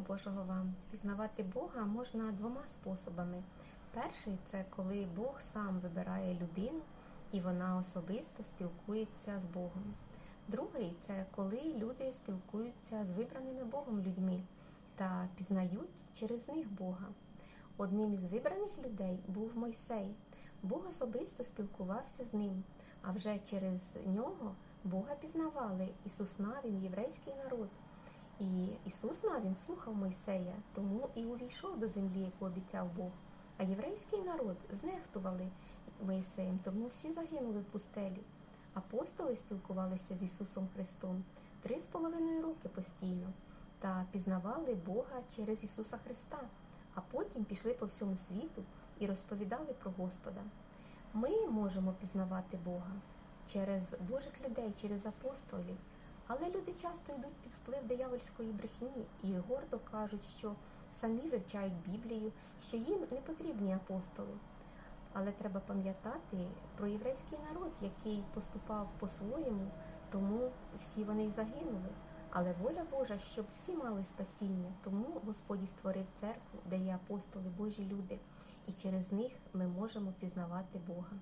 Божого вам! Пізнавати Бога можна двома способами. Перший це коли Бог сам вибирає людину і вона особисто спілкується з Богом. Другий це коли люди спілкуються з вибраними Богом людьми та пізнають через них Бога. Одним із вибраних людей був Мойсей. Бог особисто спілкувався з ним, а вже через нього Бога пізнавали Ісус Навін, єврейський народ. І Ісус Навін слухав Мойсея, тому і увійшов до землі, яку обіцяв Бог. А єврейський народ знехтували Моїсеєм, тому всі загинули в пустелі. Апостоли спілкувалися з Ісусом Христом три з половиною роки постійно та пізнавали Бога через Ісуса Христа, а потім пішли по всьому світу і розповідали про Господа. Ми можемо пізнавати Бога через Божих людей, через апостолів. Але люди часто йдуть під вплив диявольської брехні і гордо кажуть, що самі вивчають Біблію, що їм не потрібні апостоли. Але треба пам'ятати про єврейський народ, який поступав по-своєму, тому всі вони й загинули. Але воля Божа, щоб всі мали спасіння, тому Господь створив церкву, де є апостоли, Божі люди, і через них ми можемо пізнавати Бога.